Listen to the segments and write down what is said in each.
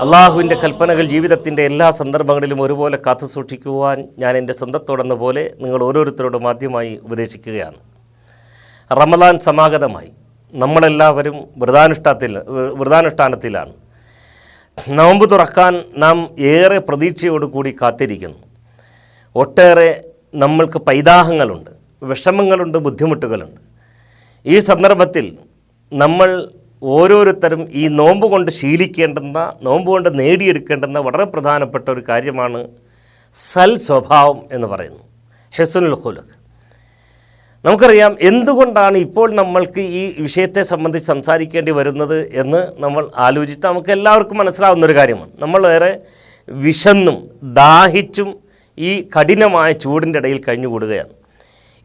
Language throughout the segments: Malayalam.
അള്ളാഹുവിന്റെ കൽപ്പനകൾ ജീവിതത്തിന്റെ എല്ലാ സന്ദർഭങ്ങളിലും ഒരുപോലെ കാത്തു സൂക്ഷിക്കുവാൻ ഞാൻ എന്റെ സ്വന്തത്തോടെന്ന പോലെ നിങ്ങൾ ഓരോരുത്തരോടും ആദ്യമായി ഉപദേശിക്കുകയാണ്. റമദാൻ സമാഗതമായി നമ്മളെല്ലാവരും വ്രതാനുഷ്ഠാനത്തിൽ വ്രതാനുഷ്ഠാനത്തിലാണ്. നോമ്പ് തുറക്കാൻ നാം ഏറെ പ്രതീക്ഷയോടുകൂടി കാത്തിരിക്കുന്നു. ഒട്ടേറെ നമ്മൾക്ക് പൈതാഹങ്ങളുണ്ട് വിഷമങ്ങളുണ്ട് ബുദ്ധിമുട്ടുകളുണ്ട്. ഈ സന്ദർഭത്തിൽ നമ്മൾ ഓരോരുത്തരും ഈ നോമ്പ് കൊണ്ട് ശീലിക്കേണ്ടുന്ന നോമ്പ് കൊണ്ട് നേടിയെടുക്കേണ്ടുന്ന വളരെ പ്രധാനപ്പെട്ട ഒരു കാര്യമാണ് സൽ സ്വഭാവം എന്ന് പറയുന്നു ഹെസുനുൽ ഖുലഖ്. നമുക്കറിയാം എന്തുകൊണ്ടാണ് ഇപ്പോൾ നമ്മൾക്ക് ഈ വിഷയത്തെ സംബന്ധിച്ച് സംസാരിക്കേണ്ടി വരുന്നത് എന്ന് നമ്മൾ ആലോചിച്ച് നമുക്ക് എല്ലാവർക്കും മനസ്സിലാവുന്ന ഒരു കാര്യമാണ്. നമ്മൾ വേറെ വിശന്നും ദാഹിച്ചും ഈ കഠിനമായ ചൂടിന്റെ ഇടയിൽ കഴിഞ്ഞുകൂടുകയാണ്.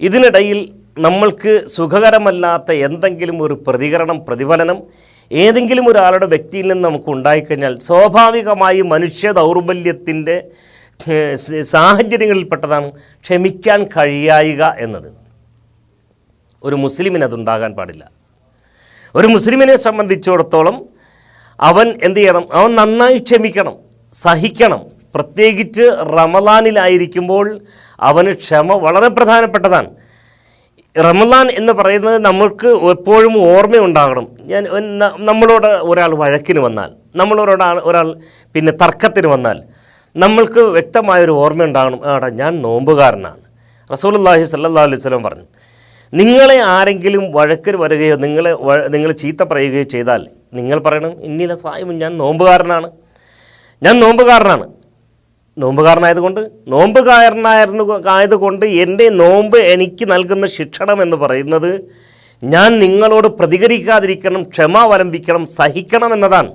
ഇതിനിടയിൽ നമ്മൾക്ക് സുഖകരമല്ലാത്ത എന്തെങ്കിലും ഒരു പ്രതികരണം പ്രതിഫലനം ഏതെങ്കിലും ഒരാളുടെ വ്യക്തിയിൽ നിന്ന് നമുക്ക് ഉണ്ടായിക്കഴിഞ്ഞാൽ സ്വാഭാവികമായി മനുഷ്യ ദൗർബല്യത്തിന്റെ സാഹചര്യങ്ങളിൽപ്പെട്ടതാണ് ക്ഷമിക്കാൻ കഴിയായിക എന്നത്. ഒരു മുസ്ലിമിന് അതുണ്ടാകാൻ പാടില്ല. ഒരു മുസ്ലിമിനെ സംബന്ധിച്ചിടത്തോളം അവൻ എന്ത് ചെയ്യണം? അവൻ നന്നായി ക്ഷമിക്കണം സഹിക്കണം. പ്രത്യേകിച്ച് റമലാനിലായിരിക്കുമ്പോൾ അവന് ക്ഷമ വളരെ പ്രധാനപ്പെട്ടതാണ്. റമലാൻ എന്ന് പറയുന്നത് നമ്മൾക്ക് എപ്പോഴും ഓർമ്മയുണ്ടാകണം. ഞാൻ നമ്മളോട് ഒരാൾ വഴക്കിന് വന്നാൽ നമ്മളോട് ഒരാൾ പിന്നെ തർക്കത്തിന് വന്നാൽ നമ്മൾക്ക് വ്യക്തമായൊരു ഓർമ്മ ഉണ്ടാകണം ആടാ ഞാൻ നോമ്പുകാരനാണ്. റസൂലുള്ളാഹി സല്ലാ അലൈഹി സ്വലം പറഞ്ഞു നിങ്ങളെ ആരെങ്കിലും വഴക്കിന് വരികയോ നിങ്ങളെ നിങ്ങൾ ചീത്ത പറയുകയോ ചെയ്താൽ നിങ്ങൾ പറയണം ഇന്നിലെ സായും ഞാൻ നോമ്പുകാരനാണ്. ഞാൻ നോമ്പുകാരനാണ്. നോമ്പുകാരനായതുകൊണ്ട് നോമ്പുകാരനായിരുന്നു ആയതുകൊണ്ട് എന്റെ നോമ്പ് എനിക്ക് നൽകുന്ന ശിക്ഷണം എന്ന് പറയുന്നത് ഞാൻ നിങ്ങളോട് പ്രതികരിക്കാതിരിക്കണം ക്ഷമ അവലംബിക്കണം സഹിക്കണം എന്നതാണ്.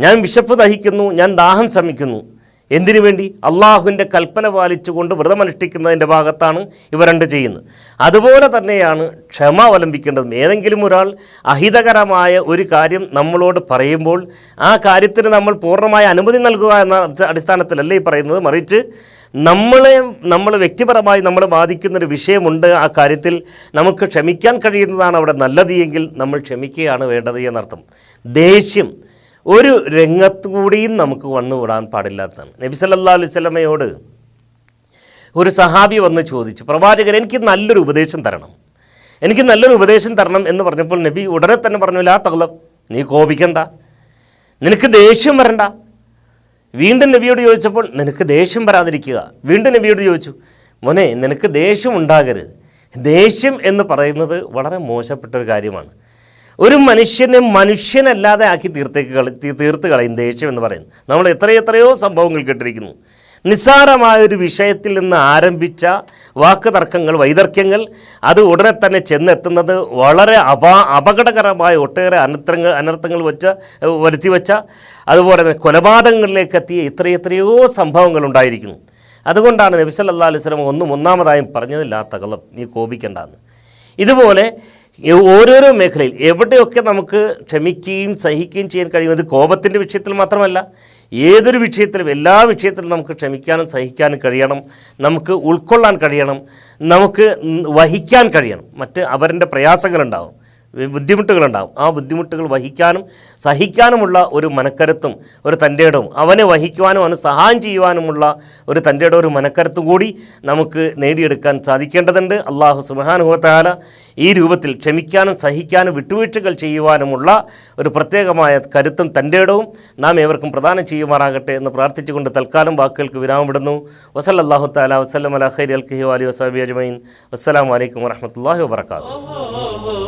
ഞാൻ വിശപ്പ് ദഹിക്കുന്നു ഞാൻ ദാഹം ശമിക്കുന്നു. എന്തിനു വേണ്ടി? അള്ളാഹുവിന്റെ കൽപ്പന പാലിച്ചുകൊണ്ട് വ്രതമനുഷ്ഠിക്കുന്നതിന്റെ ഭാഗത്താണ് ഇവ രണ്ട് ചെയ്യുന്നത്. അതുപോലെ തന്നെയാണ് ക്ഷമ അവലംബിക്കേണ്ടതും. ഏതെങ്കിലും ഒരാൾ അഹിതകരമായ ഒരു കാര്യം നമ്മളോട് പറയുമ്പോൾ ആ കാര്യത്തിന് നമ്മൾ പൂർണമായ അനുമതി നൽകുക എന്ന അടിസ്ഥ- അടിസ്ഥാനത്തിലല്ല ഈ പറയുന്നത്? മറിച്ച് നമ്മളെ നമ്മൾ വ്യക്തിപരമായി നമ്മളെ ബാധിക്കുന്നൊരു വിഷയമുണ്ട്. ആ കാര്യത്തിൽ നമുക്ക് ക്ഷമിക്കാൻ കഴിയുന്നതാണ് അവിടെ നല്ലത് എങ്കിൽ നമ്മൾ ക്ഷമിക്കുകയാണ് വേണ്ടത് എന്നർത്ഥം. ദേഷ്യം ഒരു രംഗത്തു കൂടിയും നമുക്ക് വന്നുകൂടാൻ പാടില്ലാത്തതാണ്. നബി സല്ലല്ലാഹു അലൈഹി വസല്ലമയോട് ഒരു സഹാബി വന്ന് ചോദിച്ചു പ്രവാചകൻ എനിക്ക് നല്ലൊരു ഉപദേശം തരണം. എനിക്ക് നല്ലൊരു ഉപദേശം തരണം എന്ന് പറഞ്ഞപ്പോൾ നബി ഉടനെ തന്നെ പറഞ്ഞു ലാ തകലം നീ കോപിക്കണ്ട. നിനക്ക് ദേഷ്യം വരണ്ട. വീണ്ടും നബിയോട് ചോദിച്ചപ്പോൾ നിനക്ക് ദേഷ്യം വരാതിരിക്കുക. വീണ്ടും നബിയോട് ചോദിച്ചു മോനെ നിനക്ക് ദേഷ്യം ഉണ്ടാകരുത്. ദേഷ്യം എന്ന് പറയുന്നത് വളരെ മോശപ്പെട്ട ഒരു കാര്യമാണ്. ഒരു മനുഷ്യനെ മനുഷ്യനല്ലാതെ ആക്കി തീർത്തേക്ക് കളി തീർത്ത് കളയും ദേഷ്യം എന്ന് പറയുന്നത്. നമ്മൾ എത്രയെത്രയോ സംഭവങ്ങൾ കേട്ടിരിക്കുന്നു. നിസ്സാരമായ ഒരു വിഷയത്തിൽ നിന്ന് ആരംഭിച്ച വാക്ക് തർക്കങ്ങൾ വൈതർക്യങ്ങൾ അത് ഉടനെ തന്നെ ചെന്നെത്തുന്നത് വളരെ അപാ അപകടകരമായ ഒട്ടേറെ അനർത്ഥങ്ങൾ അനർത്ഥങ്ങൾ വെച്ച വരുത്തി വച്ച അതുപോലെ തന്നെ കൊലപാതകങ്ങളിലേക്ക് എത്തിയ ഇത്രയെത്രയോ സംഭവങ്ങൾ ഉണ്ടായിരിക്കുന്നു. അതുകൊണ്ടാണ് നബി സല്ലല്ലാഹു അലൈഹി വസല്ലം ഒന്നും ഒന്നാമതായും പറഞ്ഞതില്ലാത്ത കളം നീ കോപിക്കേണ്ടതെന്ന് ഇതുപോലെ ഓരോരോ മേഖലയിൽ എവിടെയൊക്കെ നമുക്ക് ക്ഷമിക്കുകയും സഹിക്കുകയും ചെയ്യാൻ കഴിയും അത് കോപത്തിന്റെ വിഷയത്തിൽ മാത്രമല്ല ഏതൊരു വിഷയത്തിലും എല്ലാ വിഷയത്തിലും നമുക്ക് ക്ഷമിക്കാനും സഹിക്കാനും കഴിയണം നമുക്ക് ഉൾക്കൊള്ളാൻ കഴിയണം നമുക്ക് വഹിക്കാൻ കഴിയണം. മറ്റ് അവരുടെ പ്രയാസങ്ങളുണ്ടാവും. ബുദ്ധിമുട്ടുകളുണ്ടാവും. ആ ബുദ്ധിമുട്ടുകൾ വഹിക്കാനും സഹിക്കാനുമുള്ള ഒരു മനക്കരുത്തും ഒരു തന്റെ ഇടവും അവനെ വഹിക്കുവാനും അവന് സഹായം ചെയ്യുവാനുമുള്ള ഒരു തന്റെ ഒരു മനക്കരുത്തും കൂടി നമുക്ക് നേടിയെടുക്കാൻ സാധിക്കേണ്ടതുണ്ട്. അള്ളാഹു സുബാനുഭവത്താല ഈ രൂപത്തിൽ ക്ഷമിക്കാനും സഹിക്കാനും വിട്ടുവീഴ്ചകൾ ചെയ്യുവാനുമുള്ള ഒരു പ്രത്യേകമായ കരുത്തും തന്റെ ഇടവും നാം ഏവർക്കും പ്രദാനം ചെയ്യുമാറാകട്ടെ എന്ന് പ്രാർത്ഥിച്ചുകൊണ്ട് തൽക്കാലം വാക്കുകൾക്ക് വിരാമം വിടുന്നു വസല്ലാഹു താല വസ്ലം അലഹരി ഖൈർ അൽ കഹി അലി വസാബി അജ്മൈൻ വസ്സലാമലൈക്കും വാഹമത്തല്ലാഹി വാബർക്കാത്തു